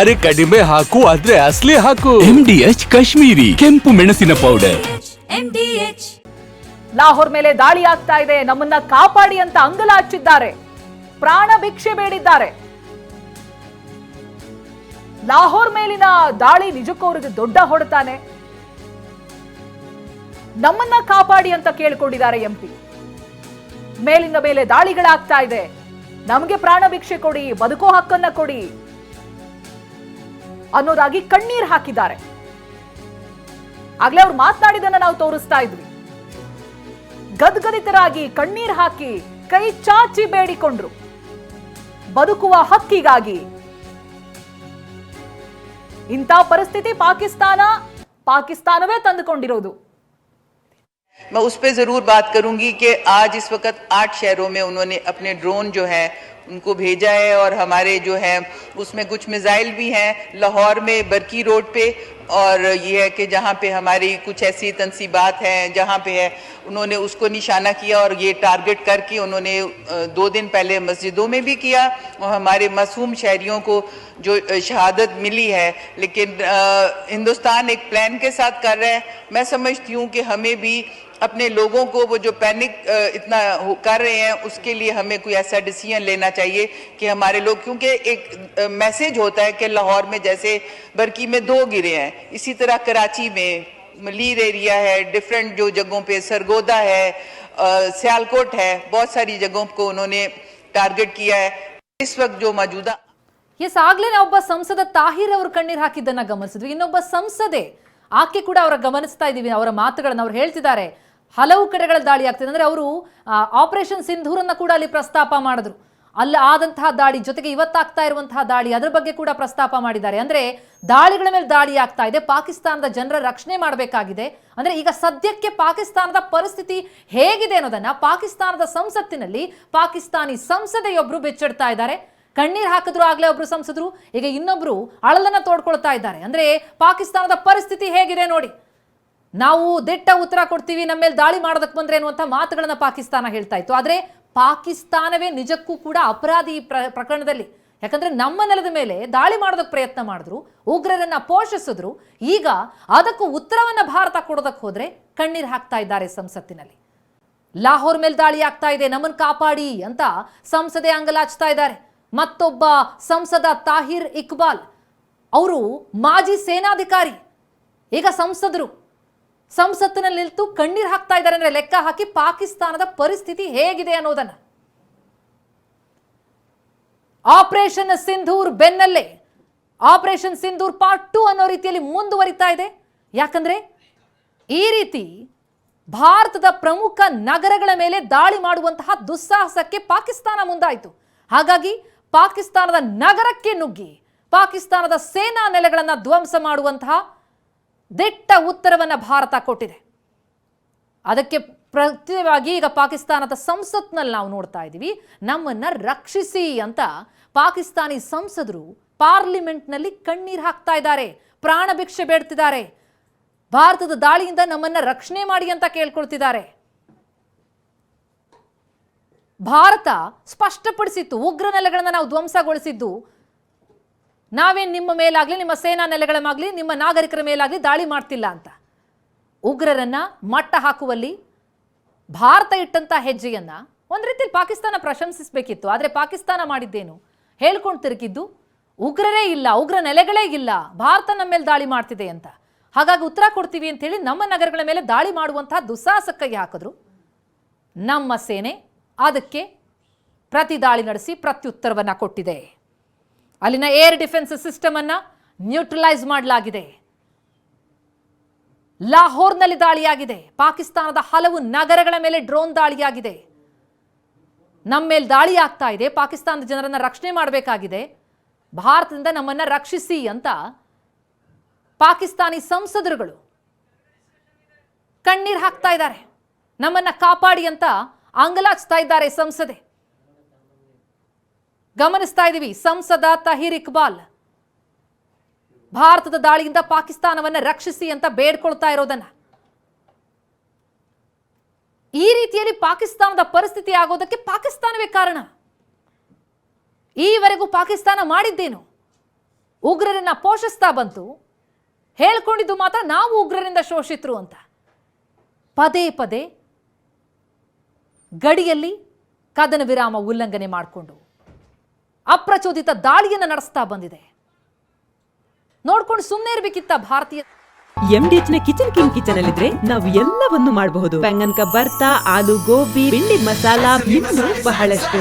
ಅರೆ ಕಡಿಮೆ ಹಾಕು ಆದ್ರೆ ಅಸ್ಲಿ ಹಾಕು. ಡಿ ಎಚ್ ಕಾಶ್ಮೀರಿ ಕೆಂಪು ಮೆಣಸಿನ ಪೌಡರ್ ಲಾಹೋರ್ ಮೇಲೆ ದಾಳಿ ಆಗ್ತಾ ಇದೆ. ನಮ್ಮನ್ನ ಕಾಪಾಡಿ ಅಂತ ಅಂಗಲ ಹಚ್ಚಿದ್ದಾರೆ. ಪ್ರಾಣ ಭಿಕ್ಷೆ ಬೇಡಿದ್ದಾರೆ. ಲಾಹೋರ್ ಮೇಲಿನ ದಾಳಿ ನಿಜಕ್ಕೂ ಅವರಿಗೆ ದೊಡ್ಡ ಹೊಡೆತಾನೆ. ನಮ್ಮನ್ನ ಕಾಪಾಡಿ ಅಂತ ಕೇಳಿಕೊಂಡಿದ್ದಾರೆ ಎಂಪಿ ಮೇಲಿಂದ ಮೇಲೆ ದಾಳಿಗಳಾಗ್ತಾ ಇದೆ. ನಮಗೆ ಪ್ರಾಣ ಭಿಕ್ಷೆ ಕೊಡಿ ಬದುಕೋ ಹಕ್ಕನ್ನ ಕೊಡಿ. ಅನ್ನೋದಾಗಿ ಕಣ್ಣೀರ್ ಹಾಕಿದ್ದಾರೆ ಆಗ್ಲೇ ಅವ್ರು ಮಾತನಾಡಿದನ್ನ ನಾವು ತೋರಿಸ್ತಾ ಇದ್ವಿ ಗದ್ಗದಿತರಾಗಿ ಕಣ್ಣೀರ್ ಹಾಕಿ ಕೈ ಚಾಚಿ ಬೇಡಿಕೊಂಡ್ರು ಬದುಕುವ ಹಕ್ಕಿಗಾಗಿ ಇಂಥ ಪರಿಸ್ಥಿತಿ ಪಾಕಿಸ್ತಾನ ಪಾಕಿಸ್ತಾನವೇ ತಂದುಕೊಂಡಿರೋದು मैं उस पर ज़रूर बात करूंगी कि आज इस वक्त आठ शहरों में उन्होंने अपने ड्रोन जो है उनको भेजा है और हमारे जो है, उसमें कुछ मिसाइल भी हैं लाहौर में, बरकी रोड पे। और ये है कि जहाँ पे हमारी कुछ ऐसी तनसीबात हैं, जहाँ पे है, उन्होंने उसको निशाना किया और ये टारगेट करके उन्होंने दो दिन पहले मस्जिदों में भी किया और हमारे मासूम शहरियों को जो शहादत मिली है। लेकिन हिंदुस्तान एक प्लान के साथ कर रहा है। मैं समझती हूँ कि हमें भी अपने लोगों को वो जो पैनिक अ, इतना हो- कर रहे हैं उसके लिए हमें कोई ऐसा डिसीजन लेना चाहिए कि हमारे लोग क्योंकि एक मैसेज होता है कि लाहौर में जैसे बरकी में दो गिरे हैं इसी तरह कराची में मलीर एरिया है डिफरेंट जो जगहों पे सरगोदा है अ, सियालकोट है बहुत सारी जगहों को उन्होंने टारगेट किया है इस वक्त जो मौजूदा ಎಸ್ ಆಗ್ಲೇ ನಾವು ಒಬ್ಬ ಸಂಸದ ತಾಹಿರ್ ಅವರು ಕಣ್ಣೀರ್ ಹಾಕಿದ್ದನ್ನ ಗಮನಿಸಿದ್ವಿ ಇನ್ನೊಬ್ಬ ಸಂಸದೆ ಆಕೆ ಕೂಡ ಅವರ ಗಮನಿಸ್ತಾ ಇದೀವಿ ಅವರ ಮಾತುಗಳನ್ನ ಅವ್ರು ಹೇಳ್ತಿದ್ದಾರೆ ಹಲವು ಕಡೆಗಳ ದಾಳಿ ಆಗ್ತಿದೆ. ಅಂದ್ರೆ ಅವರು ಆಪರೇಷನ್ ಸಿಂಧೂರನ್ನ ಕೂಡ ಅಲ್ಲಿ ಪ್ರಸ್ತಾಪ ಮಾಡಿದ್ರು. ಅಲ್ಲಿ ಆದಂತಹ ದಾಳಿ ಜೊತೆಗೆ ಇವತ್ತಾಗ್ತಾ ಇರುವಂತಹ ದಾಳಿ ಅದರ ಬಗ್ಗೆ ಕೂಡ ಪ್ರಸ್ತಾಪ ಮಾಡಿದ್ದಾರೆ. ಅಂದ್ರೆ ದಾಳಿಗಳ ಮೇಲೆ ದಾಳಿ ಆಗ್ತಾ ಇದೆ. ಪಾಕಿಸ್ತಾನದ ಜನರ ರಕ್ಷಣೆ ಮಾಡಬೇಕಾಗಿದೆ. ಅಂದ್ರೆ ಈಗ ಸದ್ಯಕ್ಕೆ ಪಾಕಿಸ್ತಾನದ ಪರಿಸ್ಥಿತಿ ಹೇಗಿದೆ ಅನ್ನೋದನ್ನ ಪಾಕಿಸ್ತಾನದ ಸಂಸತ್ತಿನಲ್ಲಿ ಪಾಕಿಸ್ತಾನಿ ಸಂಸದೆಯೊಬ್ಬರು ಬೆಚ್ಚಿಡ್ತಾ ಇದ್ದಾರೆ. ಕಣ್ಣೀರು ಹಾಕಿದ್ರು ಆಗ್ಲೇ ಒಬ್ರು ಸಂಸದರು. ಈಗ ಇನ್ನೊಬ್ರು ಅಳಲನ್ನ ತೋಡ್ಕೊಳ್ತಾ ಇದ್ದಾರೆ. ಅಂದ್ರೆ ಪಾಕಿಸ್ತಾನದ ಪರಿಸ್ಥಿತಿ ಹೇಗಿದೆ ನೋಡಿ. ನಾವು ದಿಟ್ಟ ಉತ್ತರ ಕೊಡ್ತೀವಿ, ನಮ್ಮ ಮೇಲೆ ದಾಳಿ ಮಾಡೋದಕ್ಕೆ ಬಂದ್ರೆ ಅನ್ನುವಂಥ ಮಾತುಗಳನ್ನು ಪಾಕಿಸ್ತಾನ ಹೇಳ್ತಾ ಇತ್ತು. ಆದರೆ ಪಾಕಿಸ್ತಾನವೇ ನಿಜಕ್ಕೂ ಕೂಡ ಅಪರಾಧಿ ಪ್ರ, ಪ್ರಕರಣದಲ್ಲಿ. ಯಾಕಂದ್ರೆ ನಮ್ಮ ನೆಲದ ಮೇಲೆ ದಾಳಿ ಮಾಡೋದಕ್ಕೆ ಪ್ರಯತ್ನ ಮಾಡಿದ್ರು, ಉಗ್ರರನ್ನ ಪೋಷಿಸಿದ್ರು. ಈಗ ಅದಕ್ಕೂ ಉತ್ತರವನ್ನ ಭಾರತ ಕೊಡೋದಕ್ಕೆ ಹೋದ್ರೆ ಕಣ್ಣೀರು ಹಾಕ್ತಾ ಇದ್ದಾರೆ ಸಂಸತ್ತಿನಲ್ಲಿ. ಲಾಹೋರ್ ಮೇಲೆ ದಾಳಿ ಆಗ್ತಾ ಇದೆ ನಮ್ಮನ್ನು ಕಾಪಾಡಿ ಅಂತ ಸಂಸದೆ ಅಂಗಲಾಚ್ತಾ ಇದ್ದಾರೆ. ಮತ್ತೊಬ್ಬ ಸಂಸದ ತಾಹಿರ್ ಇಕ್ಬಾಲ್. ಅವರು ಮಾಜಿ ಸೇನಾಧಿಕಾರಿ, ಈಗ ಸಂಸದರು. ಸಂಸತ್ತಿನಲ್ಲಿ ನಿಲ್ತು ಕಣ್ಣೀರ್ ಹಾಕ್ತಾ ಇದ್ದಾರೆ ಅಂದ್ರೆ ಲೆಕ್ಕ ಹಾಕಿ ಪಾಕಿಸ್ತಾನದ ಪರಿಸ್ಥಿತಿ ಹೇಗಿದೆ ಅನ್ನೋದನ್ನ. ಆಪರೇಷನ್ ಸಿಂಧೂರ್ ಬೆನ್ನಲ್ಲೇ, ಆಪರೇಷನ್ ಸಿಂಧೂರ್ ಪಾರ್ಟ್ ಟು ಅನ್ನೋ ರೀತಿಯಲ್ಲಿ ಮುಂದುವರಿತಾ ಇದೆ. ಯಾಕಂದ್ರೆ ಈ ರೀತಿ ಭಾರತದ ಪ್ರಮುಖ ನಗರಗಳ ಮೇಲೆ ದಾಳಿ ಮಾಡುವಂತಹ ದುಸ್ಸಾಹಸಕ್ಕೆ ಪಾಕಿಸ್ತಾನ ಮುಂದಾಯಿತು. ಹಾಗಾಗಿ ಪಾಕಿಸ್ತಾನದ ನಗರಕ್ಕೆ ನುಗ್ಗಿ, ಪಾಕಿಸ್ತಾನದ ಸೇನಾ ನೆಲೆಗಳನ್ನು ಧ್ವಂಸ ಮಾಡುವಂತಹ ದಿಟ್ಟ ಉತ್ತರವನ್ನು ಭಾರತ ಕೊಟ್ಟಿದೆ. ಅದಕ್ಕೆ ಪ್ರತ್ಯೇಕವಾಗಿ ಈಗ ಪಾಕಿಸ್ತಾನದ ಸಂಸತ್ನಲ್ಲಿ ನಾವು ನೋಡ್ತಾ ಇದ್ದೀವಿ. ನಮ್ಮನ್ನು ರಕ್ಷಿಸಿ ಅಂತ ಪಾಕಿಸ್ತಾನಿ ಸಂಸದರು ಪಾರ್ಲಿಮೆಂಟ್ನಲ್ಲಿ ಕಣ್ಣೀರು ಹಾಕ್ತಾ ಇದ್ದಾರೆ. ಪ್ರಾಣ ಭಿಕ್ಷೆ ಬೇಡ್ತಿದ್ದಾರೆ. ಭಾರತದ ದಾಳಿಯಿಂದ ನಮ್ಮನ್ನು ರಕ್ಷಣೆ ಮಾಡಿ ಅಂತ ಕೇಳ್ಕೊಳ್ತಿದ್ದಾರೆ. ಭಾರತ ಸ್ಪಷ್ಟಪಡಿಸಿತ್ತು ಉಗ್ರ ನೆಲೆಗಳನ್ನು ನಾವು ಧ್ವಂಸಗೊಳಿಸಿದ್ದು ನಾವೇನ್ ನಿಮ್ಮ ಮೇಲಾಗಲಿ, ನಿಮ್ಮ ಸೇನಾ ನೆಲೆಗಳಾಗಲಿ ನಿಮ್ಮ ನಾಗರಿಕರ ಮೇಲಾಗಲಿ ದಾಳಿ ಮಾಡ್ತಿಲ್ಲ ಅಂತ. ಉಗ್ರರನ್ನು ಮಟ್ಟ ಹಾಕುವಲ್ಲಿ ಭಾರತ ಇಟ್ಟಂಥ ಹೆಜ್ಜೆಯನ್ನು ಒಂದು ರೀತಿಯಲ್ಲಿ ಪಾಕಿಸ್ತಾನ ಪ್ರಶಂಸಿಸಬೇಕಿತ್ತು. ಆದರೆ ಪಾಕಿಸ್ತಾನ ಮಾಡಿದ್ದೇನು? ಹೇಳ್ಕೊಂಡು ತಿರುಗಿದ್ದು, ಉಗ್ರರೇ ಇಲ್ಲ, ಉಗ್ರ ನೆಲೆಗಳೇ ಇಲ್ಲ, ಭಾರತ ನಮ್ಮ ಮೇಲೆ ದಾಳಿ ಮಾಡ್ತಿದೆ ಅಂತ. ಹಾಗಾಗಿ ಉತ್ತರ ಕೊಡ್ತೀವಿ ಅಂತ ಹೇಳಿ ನಮ್ಮ ನಗರಗಳ ಮೇಲೆ ದಾಳಿ ಮಾಡುವಂತಹ ದುಸ್ಸಾಹಸಕ್ಕಾಗಿ ಹಾಕಿದ್ರು. ನಮ್ಮ ಸೇನೆ ಅದಕ್ಕೆ ಪ್ರತಿ ದಾಳಿ ನಡೆಸಿ ಪ್ರತ್ಯುತ್ತರವನ್ನು ಕೊಟ್ಟಿದೆ. ಅಲ್ಲಿನ ಏರ್ ಡಿಫೆನ್ಸ್ ಸಿಸ್ಟಮ್ ಅನ್ನ ನ್ಯೂಟ್ರಲೈಸ್ ಮಾಡಲಾಗಿದೆ. ಲಾಹೋರ್ನಲ್ಲಿ ದಾಳಿಯಾಗಿದೆ. ಪಾಕಿಸ್ತಾನದ ಹಲವು ನಗರಗಳ ಮೇಲೆ ಡ್ರೋನ್ ದಾಳಿಯಾಗಿದೆ. ನಮ್ಮ ಮೇಲೆ ದಾಳಿ ಆಗ್ತಾ ಇದೆ. ಪಾಕಿಸ್ತಾನದ ಜನರನ್ನು ರಕ್ಷಣೆ ಮಾಡಬೇಕಾಗಿದೆ. ಭಾರತದಿಂದ ನಮ್ಮನ್ನ ರಕ್ಷಿಸಿ ಅಂತ ಪಾಕಿಸ್ತಾನಿ ಸಂಸದರುಗಳು ಕಣ್ಣೀರು ಹಾಕ್ತಾ ಇದ್ದಾರೆ. ನಮ್ಮನ್ನ ಕಾಪಾಡಿ ಅಂತ ಅಂಗಲಾಚ್ತಾ ಇದ್ದಾರೆ ಸಂಸದೆ. ಗಮನಿಸ್ತಾ ಇದ್ದೀವಿ. ಸಂಸದ ತಹೀರ್ ಇಕ್ಬಾಲ್. ಭಾರತದ ದಾಳಿಯಿಂದ ಪಾಕಿಸ್ತಾನವನ್ನ ರಕ್ಷಿಸಿ ಅಂತ ಬೇಡ್ಕೊಳ್ತಾ ಇರೋದನ್ನ. ಈ ರೀತಿಯಲ್ಲಿ ಪಾಕಿಸ್ತಾನದ ಪರಿಸ್ಥಿತಿ ಆಗೋದಕ್ಕೆ ಪಾಕಿಸ್ತಾನವೇ ಕಾರಣ. ಈವರೆಗೂ ಪಾಕಿಸ್ತಾನ ಮಾಡಿದ್ದೇನು? ಉಗ್ರರನ್ನ ಪೋಷಿಸ್ತಾ ಬಂತು. ಹೇಳ್ಕೊಂಡಿದ್ದು ಮಾತ್ರ ನಾವು ಉಗ್ರರಿಂದ ಶೋಷಿತರು ಅಂತ. ಪದೇ ಪದೇ ಗಡಿಯಲ್ಲಿ ಕದನ ವಿರಾಮ ಉಲ್ಲಂಘನೆ ಮಾಡಿಕೊಂಡು. ಅಪ್ರಚೋದಿತ ದಾಳಿಯನ್ನು ನಡೆಸ್ತಾ ಬಂದಿದೆ. ನೋಡ್ಕೊಂಡು ಸುಮ್ಮನೆ ಇರ್ಬೇಕಿತ್ತ ಭಾರತೀಯ ಎಂಡಿಎಚ್ ಡಿ ನ ಕಿಚನ್ ಕಿಂಗ್ ಕಿಚನ್ ಅಲ್ಲಿದ್ರೆ ನಾವು ಎಲ್ಲವನ್ನು ಮಾಡಬಹುದು. ಬೆಂಗನ್ ಬರ್ತಾ ಆಲೂ ಗೋಬಿ ಬಿಂಡಿ ಮಸಾಲಾ ಇನ್ನು ಬಹಳಷ್ಟು.